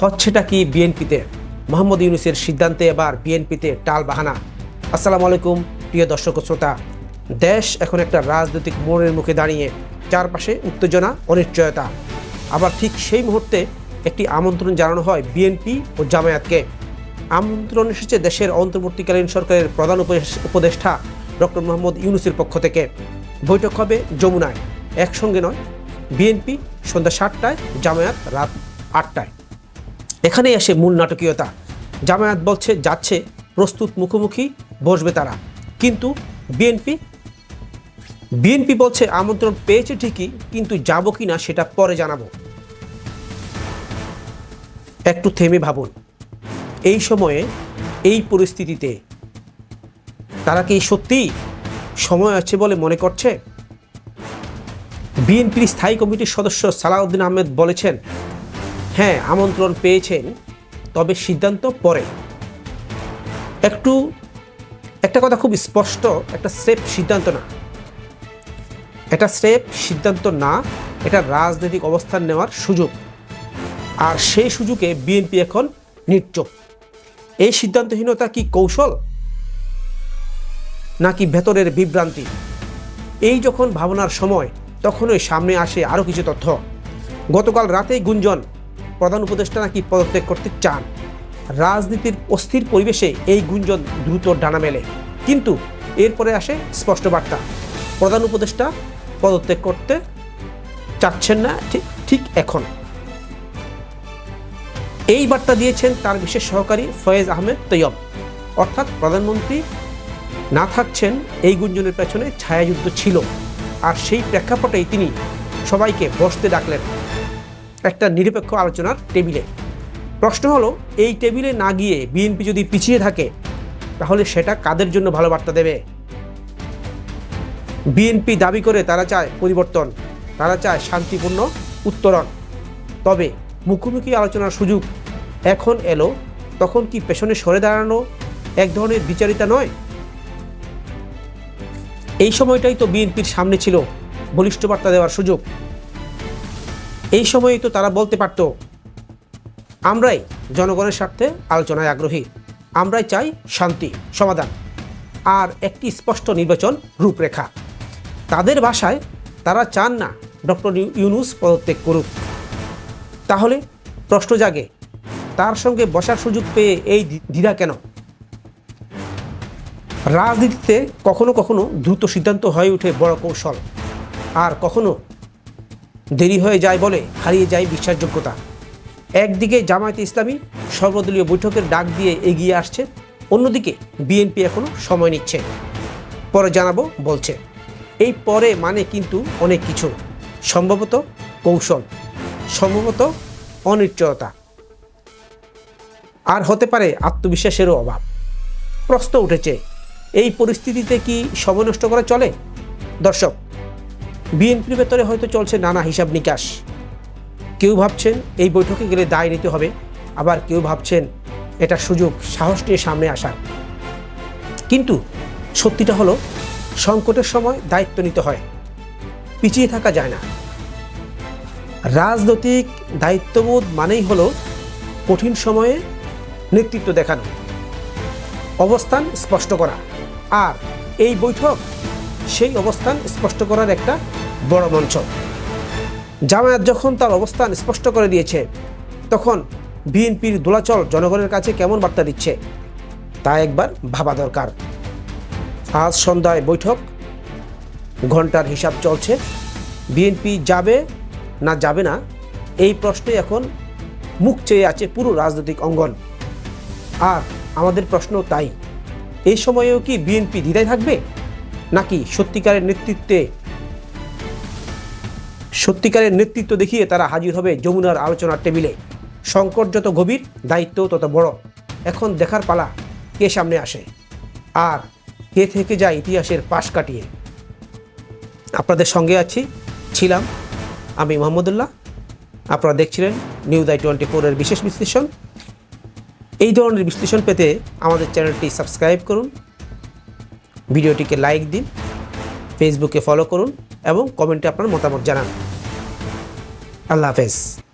হচ্ছেটা কি বিএনপিতে? মোহাম্মদ ইউনুসের সিদ্ধান্তে এবার বিএনপিতে টাল বাহানা। আসসালামু আলাইকুম, প্রিয় দর্শক শ্রোতা। দেশ এখন একটা রাজনৈতিক মোড়ের মুখে দাঁড়িয়ে, চারপাশে উত্তেজনা, অনিশ্চয়তা। আবার ঠিক সেই মুহূর্তে একটি আমন্ত্রণ জানানো হয় বিএনপি ও জামায়াতকে। আমন্ত্রণ এসেছে দেশের অন্তর্বর্তীকালীন সরকারের প্রধান উপদেষ্টা ডক্টর মোহাম্মদ ইউনুসের পক্ষ থেকে। বৈঠক হবে যমুনায়, একসঙ্গে নয়, বিএনপি সন্ধ্যা সাতটায়, জামায়াত রাত আটটায়। এখানেই আসে মূল নাটকীয়তা। জামায়াত বলছে, যাচ্ছে, প্রস্তুত মুখোমুখি, বসবে তারা। কিন্তু বিএনপি বিএনপি বলছে, আমন্ত্রণ পেয়েছে ঠিকই, কিন্তু যাব কি না সেটা পরে জানাব। একটু থেমে ভাবুন। এই সময়ে, এই পরিস্থিতিতে, তারা কি সত্যি সময় আছে বলে মনে করছে? বিএনপির স্থায়ী কমিটির সদস্য সালাউদ্দিন আহমেদ বলেছেন হ্যাঁ আমন্ত্রণ পেয়েছেন, তবে সিদ্ধান্ত পরে। একটু, একটা কথা খুব স্পষ্ট, একটা স্রেফ সিদ্ধান্ত না। এটা স্রেফ সিদ্ধান্ত না, এটা রাজনৈতিক অবস্থান নেওয়ার সুযোগ। আর সেই সুযোগে বিএনপি এখন নিশ্চুপ এই সিদ্ধান্তহীনতা কি কৌশল? নাকি ভেতরের বিভ্রান্তি? এই যখন ভাবনার সময়, তখনই সামনে আসে আরও কিছু তথ্য। গতকাল রাতেই গুঞ্জন প্রধান উপদেষ্টা নাকি পদত্যাগ করতে চান? রাজনীতির অস্থির পরিবেশে এই গুঞ্জন দ্রুত ডানা মেলে। কিন্তু এরপরে আসে স্পষ্ট বার্তা। প্রধান উপদেষ্টা পদত্যাগ করতে চাচ্ছেন না ঠিক- এখন। এই বার্তা দিয়েছেন তার বিশেষ সহকারী ফয়েজ আহমেদ তৈয়ব। অর্থাৎ প্রধানমন্ত্রী না থাকছেন, এই গুঞ্জনের পেছনে ছায়াযুদ্ধ ছিল। আর সেই প্রেক্ষাপটেই তিনি সবাইকে বসতে ডাকলেন। একটা নিরপেক্ষ আলোচনার টেবিলে। প্রশ্ন হলো, এই টেবিলে না গিয়ে বিএনপি যদি পিছিয়ে থাকে, তাহলে সেটা কাদের জন্য ভালো বার্তা দেবে? বিএনপি দাবি করে তারা চায় পরিবর্তন, তারা চায় শান্তিপূর্ণ উত্তরণ। তবে মুখোমুখি আলোচনার সুযোগ এখন এলো, তখন কি পেছনে সরে দাঁড়ানো এক ধরনের বিচারিতা নয়? এই সময়টাই তো বিএনপির সামনে ছিল, বলিষ্ঠ বার্তা দেওয়ার সুযোগ। এই সময়েই তো তারা বলতে পারত, আমরাই জনগণের স্বার্থে আলোচনায় আগ্রহী। আমরাই চাই শান্তি, সমাধান। আর একটি স্পষ্ট নির্বাচন রূপরেখা। তাদের ভাষায় তারা চান না ডক্টর ইউনুস পদত্যাগ করুক। তাহলে প্রশ্ন জাগে, তার সঙ্গে বসার সুযোগ পেয়ে এই দ্বি- দ্বিধা কেন? রাজনীতিতে কখনো কখনো দ্রুত সিদ্ধান্ত হয়ে ওঠে বড় কৌশল, আর কখনো দেরি হয়ে যায় বলে হারিয়ে যায় বিশ্বাসযোগ্যতা। একদিকে জামায়াতে ইসলামী সর্বদলীয় বৈঠকের ডাক দিয়ে এগিয়ে আসছে, অন্যদিকে বিএনপি এখনও সময় নিচ্ছে। পরে জানাব বলছে। এই পরে মানে কিন্তু অনেক কিছু। সম্ভবত কৌশল, সম্ভবত অনিশ্চয়তা। আর হতে পারে আত্মবিশ্বাসেরও অভাব। প্রশ্ন উঠেছে, এই পরিস্থিতিতে কি সময় নষ্ট করা চলে? দর্শক বিএনপির ভেতরে হয়তো চলছে নানা হিসাব নিকাশ। কেউ ভাবছেন এই বৈঠকে গেলে দায় নিতে হবে, আবার কেউ ভাবছেন এটা সুযোগ, সাহস নিয়ে সামনে আসার। কিন্তু সত্যিটা হলো, সংকটের সময় দায়িত্ব নিতে হয়, পিছিয়ে থাকা যায় না। রাজনৈতিক দায়িত্ববোধ মানেই হলো কঠিন সময়ে নেতৃত্ব দেখানো, অবস্থান স্পষ্ট করা। আর এই বৈঠক, সেই অবস্থান স্পষ্ট করার একটা বড় মঞ্চ জামায়াত যখন তার অবস্থান স্পষ্ট করে দিয়েছে, তখন বিএনপির দোলাচল জনগণের কাছে কেমন বার্তা দিচ্ছে, তা একবার ভাবা দরকার। আজ সন্ধ্যায় বৈঠক ঘণ্টার হিসাব চলছে, বিএনপি যাবে না যাবে না, এই প্রশ্নে এখন মুখ চেয়ে আছে পুরো রাজনৈতিক অঙ্গন। আর আমাদের প্রশ্ন তাই, এই সময়েও কি বিএনপি দ্বিধায় থাকবে, নাকি সত্যিকারের নেতৃত্বে সত্যিকারের নেতৃত্ব দেখিয়ে তারা হাজির হবে যমুনার আলোচনার টেবিলে। সংকট যত গভীর দায়িত্ব তত বড়। এখন দেখার পালা কে সামনে আসে? আর কে থেকে যায় ইতিহাসের পাশ কাটিয়ে? আপনাদের সঙ্গে আছি, ছিলাম আমি মোহাম্মদুল্লাহ। আপনারা দেখছিলেন নিউজ আই টোয়েন্টি ফোরের বিশেষ বিশ্লেষণ। এই ধরনের বিশ্লেষণ পেতে আমাদের চ্যানেলটি সাবস্ক্রাইব করুন। ভিডিওটিকে লাইক দিন, ফেসবুকে ফলো করুন। এবং কমেন্টে আপনার মতামত জানান। আল্লাহ হাফেজ।